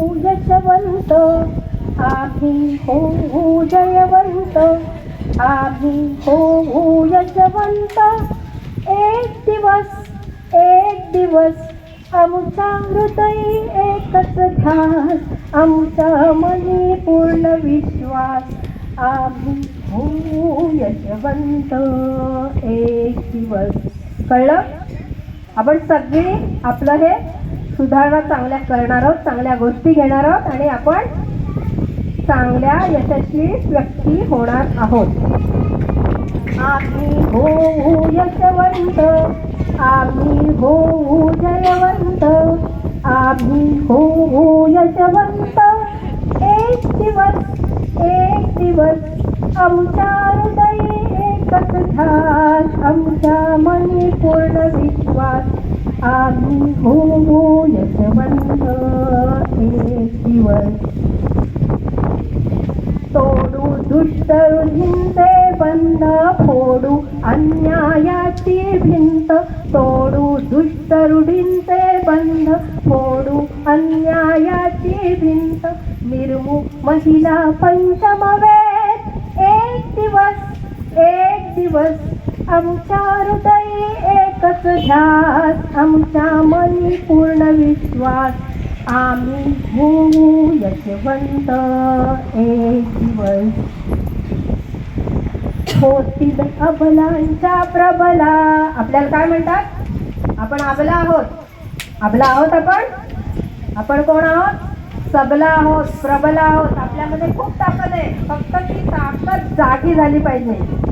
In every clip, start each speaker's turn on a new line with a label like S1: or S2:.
S1: जयवंत आम्ही हो जयवंत आम्ही हो यशवंत. एक दिवस एक दिवस आमचा हृदय एकच ध्यास आमच्या मनी पूर्ण विश्वास. आम्ही हो यशवंत एक दिवस. कळलं? आपण सगळी आपलं हे सुधारणा चांगल्या करणार आहोत चांगल्या गोष्टी घेणार आहोत आणि आपण चांगल्या यशस्वी व्यक्ती होणार आहोत. आम्ही होऊ यशवंत आम्ही होऊ जयवंत आम्ही होऊ यशवंत. एक दिवस एक दिवस आमच्या हृदयी एकच ध्यास आमच्या मनी पूर्ण विश्वास. आम्ही होऊ यशवंत एक दिवस तोडू दुष्ट रुढींचे बंद फोडू अन्यायाची भिंत. तोडू दुष्ट रुढींचे बंध फोडू अन्यायाची भिंत. निर्मू महिला पंचमवेद एक दिवस एक दिवस आमच्या हृदयी एकच ध्यास आमच्या मनी पूर्ण विश्वास. आम्ही होऊ यशवंत एक दिवस. होतील अबलांच्या प्रबला. आपल्याला काय म्हणतात? आपण अबला आहोत. अबला आहोत आपण? आपण कोण आहोत? सबला आहोत प्रबला आहोत. आपल्यामध्ये खूप ताकद आहे. फक्त ती ताकद जागी झाली पाहिजे.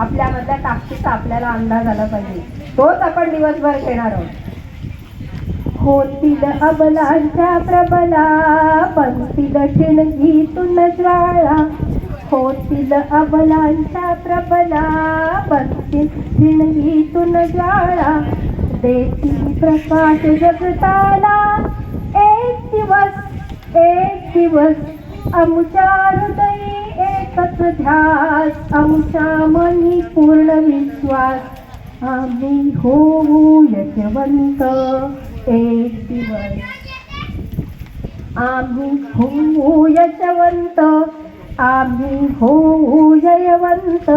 S1: आपल्यामधल्या ताकदीचा आपल्याला अंदाज आला पाहिजे. तोच आपण दिवसभर खेळणार आहोत. होतील अबलांच्या प्रबला बनतील ठिणगीतून ज्वाळा. होतील अबलांच्या प्रबला बनतील ठिणगीतून ज्वाळा. देतील प्रकाश जगताला. एक दिवस एक दिवस आमच्या एकच ध्यास आमच्या मनी पूर्ण विश्वास. आम्ही होऊ यशवंत एक दिवस आम्ही होऊ यशवंत आम्ही होऊ जयवंत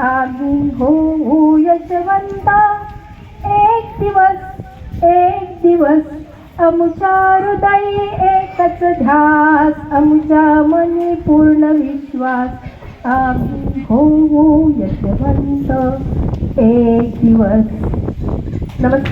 S1: आम्ही होऊ यशवंत. एक दिवस एक दिवस आमच्या हृदयी एकच ध्यास आमच्या मनी पूर्ण विश्वास आम्ही होऊ यशवंत एक दिवस नमस्कार